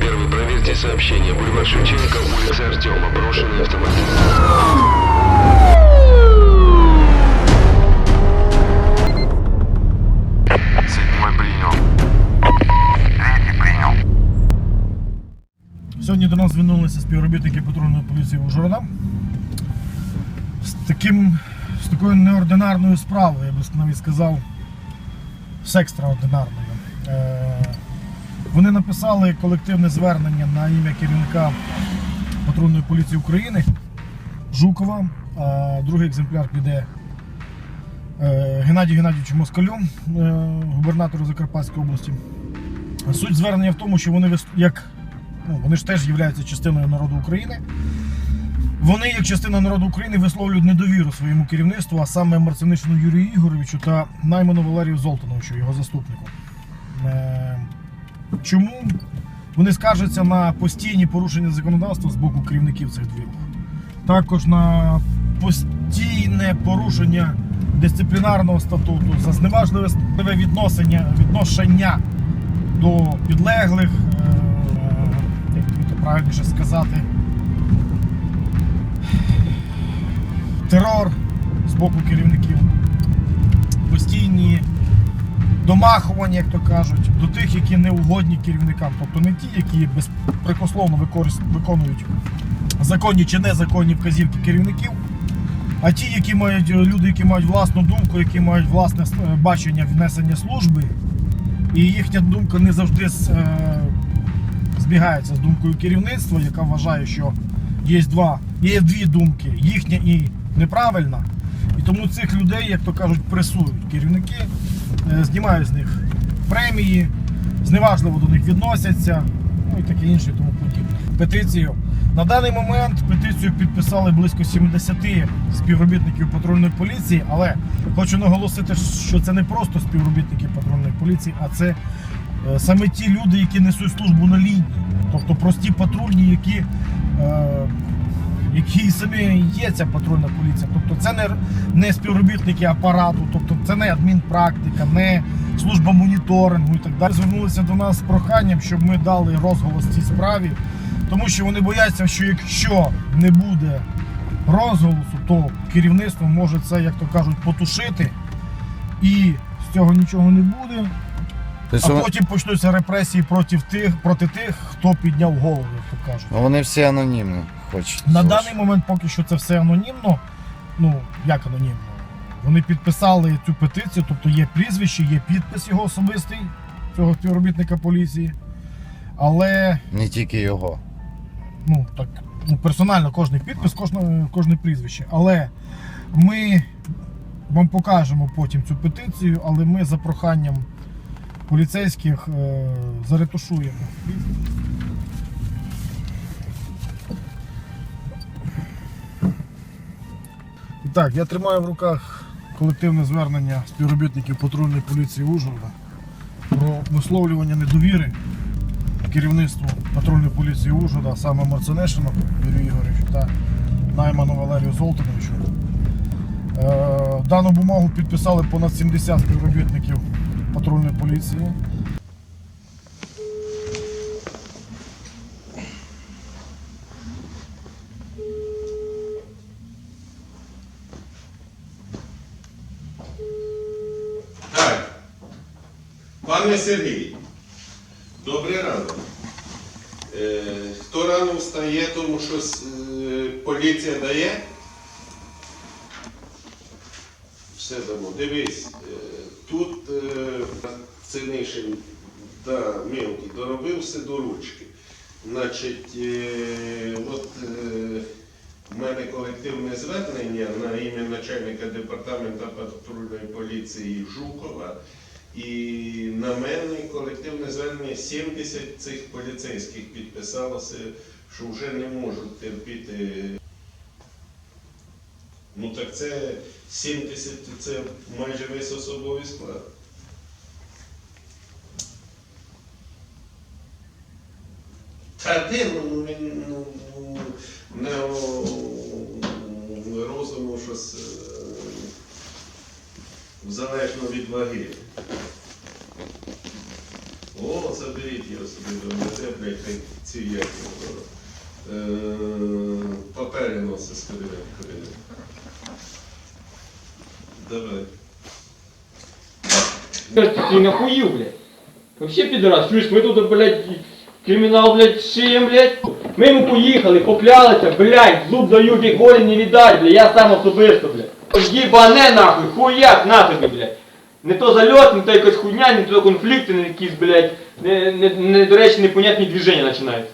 Первый, проверьте сообщение. Бульвар Шевченко, улица Артема. Брошенный автомобиль. Седьмой принял. Третий принял. Сьогодні до нас звернулися співробітники патрульної поліції Ужгорода з таким з такою неординарною справою, я би навіть сказав, з екстраординарною. Е, вони написали колективне звернення на ім'я керівника патрульної поліції України Жукова. А другий екземпляр піде е, Геннадію Геннадійовичу Москалю, е, губернатору Закарпатської області. Суть звернення в тому, що вони як ну, вони ж теж являються частиною народу України. Вони, як частина народу України, висловлюють недовіру своєму керівництву, а саме Марцинишину Юрію Ігоровичу та Найману Валерію Золтановичу, його заступнику. Чому вони скаржаться на постійні порушення законодавства з боку керівників цих двірок? Також на постійне порушення дисциплінарного статуту, за зневажливе відношення, відношення до підлеглих, е, як то правильніше сказати, терор з боку керівників, домахування, як то кажуть, до тих, які не угодні керівникам, тобто не ті, які безпрекословно виконують законні чи незаконні вказівки керівників. А ті, які мають люди, які мають власну думку, які мають власне е, бачення внесення служби, і їхня думка не завжди е, збігається з думкою керівництва, яка вважає, що є два, є дві думки, їхня і неправильна. І тому цих людей, як то кажуть, пресують керівники, знімають з них премії, зневажливо до них відносяться, ну і таке інше, тому подібне. Петицію. На даний момент петицію підписали близько 70 співробітників патрульної поліції, але хочу наголосити, що це не просто співробітники патрульної поліції, а це е, саме ті люди, які несуть службу на лінії, тобто прості патрульні, які, які самі є ця патрульна поліція. Тобто це не, не співробітники апарату, тобто це не адмінпрактика, не служба моніторингу і так далі. Звернулися до нас з проханням, щоб ми дали розголос цій справі, тому що вони бояться, що якщо не буде розголосу, то керівництво може це, як то кажуть, потушити, і з цього нічого не буде. А потім почнуться репресії проти тих, проти тих, хто підняв голову, як то кажуть. ну, вони всі анонімні хочуть. На залишити. даний момент поки що це все анонімно. Ну, як анонімно? Вони підписали цю петицію, тобто є прізвище, є підпис його особистий, цього співробітника поліції. Але Не тільки його. ну так, ну, персонально кожний підпис, кожне, кожне прізвище. Але ми вам покажемо потім цю петицію, але ми за проханням поліцейських е, заретушуємо. Так, я тримаю в руках колективне звернення співробітників патрульної поліції Ужгорода про висловлювання недовіри керівництву патрульної поліції Ужгорода, саме Марцинешину Юрію Ігоровичу та Найману Валерію Золтановичу. Е, Дану бумагу підписали понад 70 співробітників патрульної поліції. Так. Пане Сергій, добрий ранок. Е, хто рано встає, тому що е, поліція дає? Все дамо. Дивись, е, тут е, Синишин да, мелкий доробив все до ручки. Значить, е, от е, в мене колективне звернення на ім'я начальника департаменту патрульної поліції Жукова. І на мене колективне звернення 70 цих поліцейських підписалося, що вже не можуть терпіти. Ну так це 70 це майже весь особовий склад. Та де ну, він ну, не розуму щось е, залежно від ваги. О, заберіть його собі мене, блядь, хай ці як. Е, Папері носить з кабінету. кабінет. Давай. Ты нахуил, блядь? Вообще пидорас, чуєш, ми тут, блядь, кримінал, блядь, шиєм, блядь. Ми йому поїхали, поклялися, блядь, зуб даю, ніколи не віддай, блядь, я сам особисто, блядь. Їбане нахуй, хуяк на тобі, блядь. Не то зальот, не то якась хуйня, не то конфлікти, не якісь, блядь, не, не, не, непонятні движення починаються.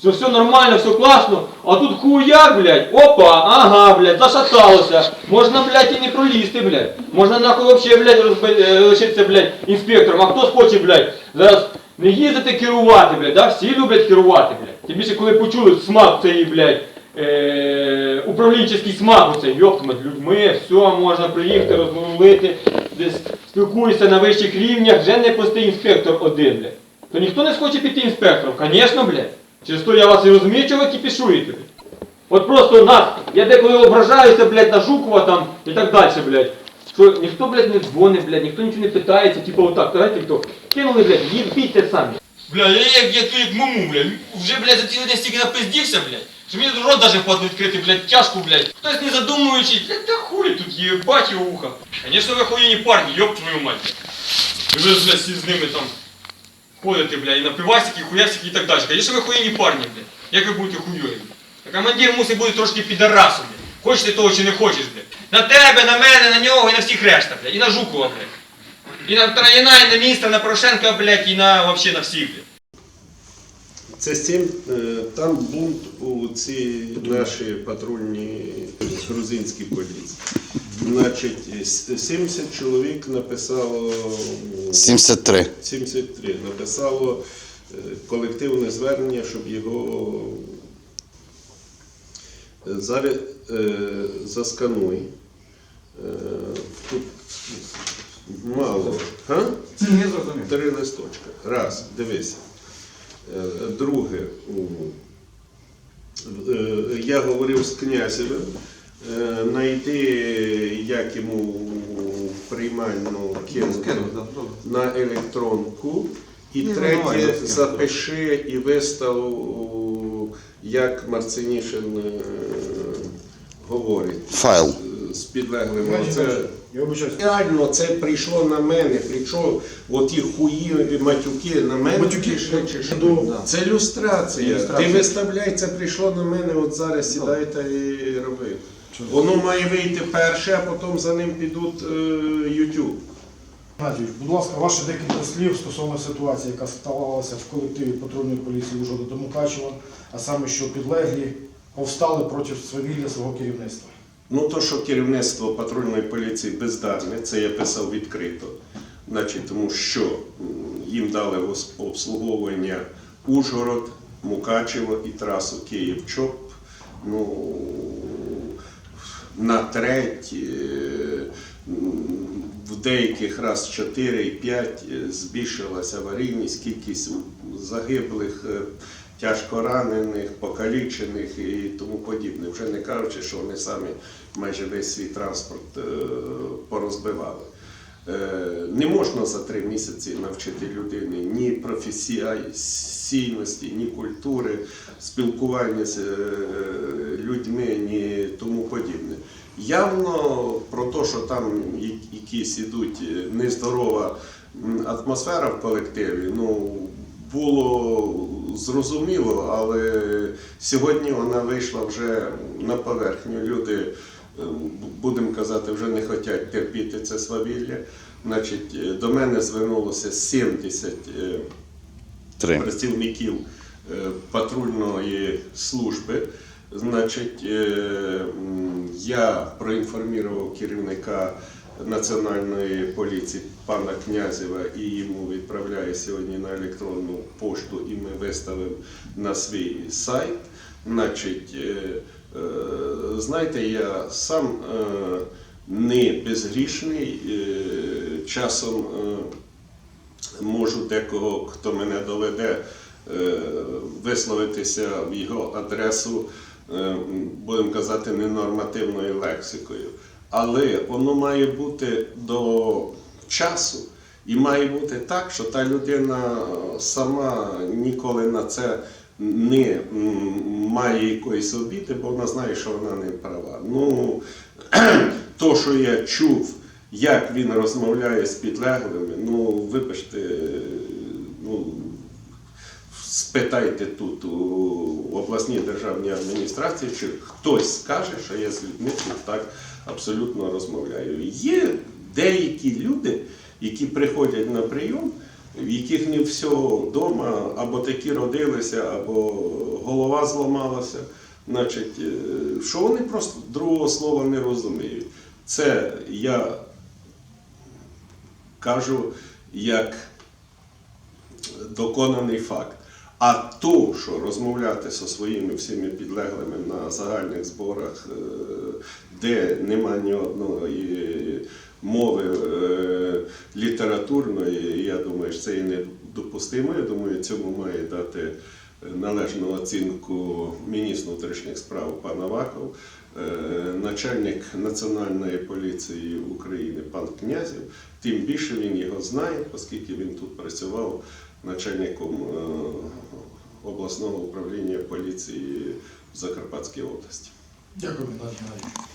Що все нормально, все класно, а тут хуяк, блядь, опа, ага, блядь, зашаталося. Можна, блядь, і не пролізти, блядь. Можна нахуй вообще, блядь, е, лишитися, блядь, інспектором. А хто схоче, блядь, зараз не їздити керувати, блядь, да? Всі люблять керувати, блядь. Тим більше, коли почули смак цієї, блядь, е- управлінчий смак оцей, йоптимать, людьми, все, можна приїхати, розмовити, десь спілкуєшся на вищих рівнях, вже не простий інспектор один, блядь. То ніхто не схоче піти інспектором, звісно, блядь. Через то я вас і розумію, що ви кіпішуєте, блядь. От просто нас, я деколи ображаюся, блядь, на Жукова там і так далі, блядь. Що ніхто, блядь, не дзвонить, блядь, ніхто нічого не питається, типу отак, знаєте хто? Кинули, блядь, їбіть самі. Бля, я як, як, як муму, блядь, вже, блядь, за цілий день стільки напиздівся, блядь, що мені рот даже впаду відкрити, блядь, тяжко, блядь. Хтось не задумуючись, блядь, та хуй тут їбать його ухо. Конечно, ви охуєнні парні, ёб твою мать. І ви, блядь, всі з ними там ходите, блядь, і на пивасики, хуясики і так далі. Конечно, ви хуєнні парні, блядь. Як ви будете хуйові? А командир мусить бути трошки підарасом, блядь. Хочеш ти того чи не хочеш, блядь. На тебе, на мене, на нього і на всіх решта, блядь. І на Жукова, блядь. І на Трояна, і на міністра, на Порошенка, блядь, і на вообще на всіх, блядь. Це сім, е, там бунт у ці наші патрульні грузинські поліції. Значить, 70 чоловік написало 73. 73 написало е, колективне звернення, щоб його е, зараз е, заскануй. Е, Тут мало. Га? Три листочка. Раз, дивися. Е, Друге. е, Я говорив з князевим. е, Найди, як йому приймальну кинути на електронку. І Ні, третє, запиши і вистав, як Марцинішин е, говорить. Файл. З підлеглим. Реально це прийшло на мене, прийшов оті хуї матюки на мене. Матюки, прийшли, чи що? Да. Це люстрація. Люстрація. Ти виставляй, це прийшло на мене, от зараз сідайте і роби. Воно має вийти перше, а потім за ним підуть е, YouTube. Геннадійович, будь ласка, ваші декілька слів стосовно ситуації, яка сталася в колективі патрульної поліції Ужгорода до Мукачева, а саме, що підлеглі повстали проти свавілля свого керівництва. Ну, то, що керівництво патрульної поліції бездарне, це я писав відкрито. Значить, тому що їм дали обслуговування Ужгород, Мукачево і трасу Київ-Чоп. Ну, на треть, е, в деяких раз 4 і 5 збільшилася аварійність, кількість загиблих, е, тяжко ранених, покалічених і тому подібне. Вже не кажучи, що вони самі майже весь свій транспорт е, порозбивали. Е, Не можна за три місяці навчити людини ні професійності, ні культури, спілкування з е, людьми, ні тому подібне. Явно про те, що там якісь ідуть нездорова атмосфера в колективі, ну було зрозуміло, але сьогодні вона вийшла вже на поверхню. Люди, е, будемо казати, вже не хочуть терпіти це свавілля. Значить, е, до мене звернулося 70 е, Три. працівників патрульної служби. Значить, я проінформував керівника Національної поліції пана Князєва і йому відправляю сьогодні на електронну пошту, і ми виставимо на свій сайт. Значить, е, е, знаєте, я сам е, не безгрішний, часом. можу декого, хто мене доведе, висловитися в його адресу, будемо казати, ненормативною лексикою. Але воно має бути до часу, І має бути так, що та людина сама ніколи на це не має якоїсь обіди, бо вона знає, що вона не права. Ну, то, що я чув, як він розмовляє з підлеглими, ну, вибачте, ну, спитайте тут у обласній державній адміністрації, чи хтось скаже, що я з людьми так абсолютно розмовляю. Є деякі люди, які приходять на прийом, в яких не все вдома, або такі родилися, або голова зламалася. Значить, е, що вони просто другого слова не розуміють. Це я кажу як доконаний факт. А то, що розмовляти зі своїми всіми підлеглими на загальних зборах, е, де нема ні одної мови е, літературної, я думаю, що це і недопустимо. Я думаю, цьому має дати належну оцінку міністр внутрішніх справ пан Аваков, е, начальник Національної поліції України пан Князів. Тим більше він його знає, оскільки він тут працював начальником е, обласного управління поліції в Закарпатській області. Дякую, Геннадій Геннадійович.